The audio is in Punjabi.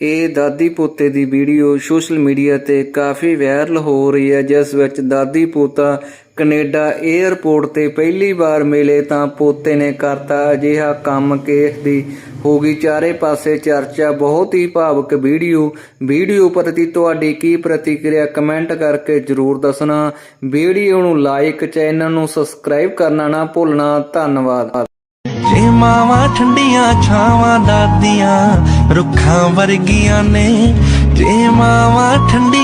ਇਹ ਦਾਦੀ ਪੋਤੇ ਦੀ ਵੀਡੀਓ ਸੋਸ਼ਲ ਮੀਡੀਆ ਤੇ ਕਾਫੀ ਵਾਇਰਲ ਹੋ ਰਹੀ ਹੈ, ਜਿਸ ਵਿੱਚ ਦਾਦੀ ਪੋਤਾ ਕੈਨੇਡਾ 에ਅਰਪੋਰਟ ਤੇ ਪਹਿਲੀ ਵਾਰ ਮਿਲੇ ਤਾਂ ਪੋਤੇ ਨੇ ਕਰਤਾ ਅਜਿਹਾ ਕੰਮ। ਕਿ ਦੀ ਹੋ ਗਈ ਚਾਰੇ ਪਾਸੇ ਚਰਚਾ। ਬਹੁਤ ਹੀ ਭਾਵਕ ਵੀਡੀਓ। ਵੀਡੀਓ ਪ੍ਰਤੀ ਤੁਹਾਡੀ ਕੀ ਪ੍ਰਤੀਕਿਰਿਆ? ਕਮੈਂਟ ਕਰਕੇ ਜਰੂਰ ਦੱਸਣਾ। ਵੀਡੀਓ ਨੂੰ ਲਾਈਕ, ਚੈਨਲ ਨੂੰ ਸਬਸਕ੍ਰਾਈਬ ਕਰਨਾ ਨਾ ਭੁੱਲਣਾ। ਧੰਨਵਾਦ। ਜੇ ਮਾਵਾਂ ਠੰਡੀਆਂ, ਛਾਵਾਂ ਦਾਦੀਆਂ ਰੁੱਖਾਂ ਵਰਗੀਆਂ ਨੇ ਜੇ ਮਾਵਾਂ ਠੰਡੀ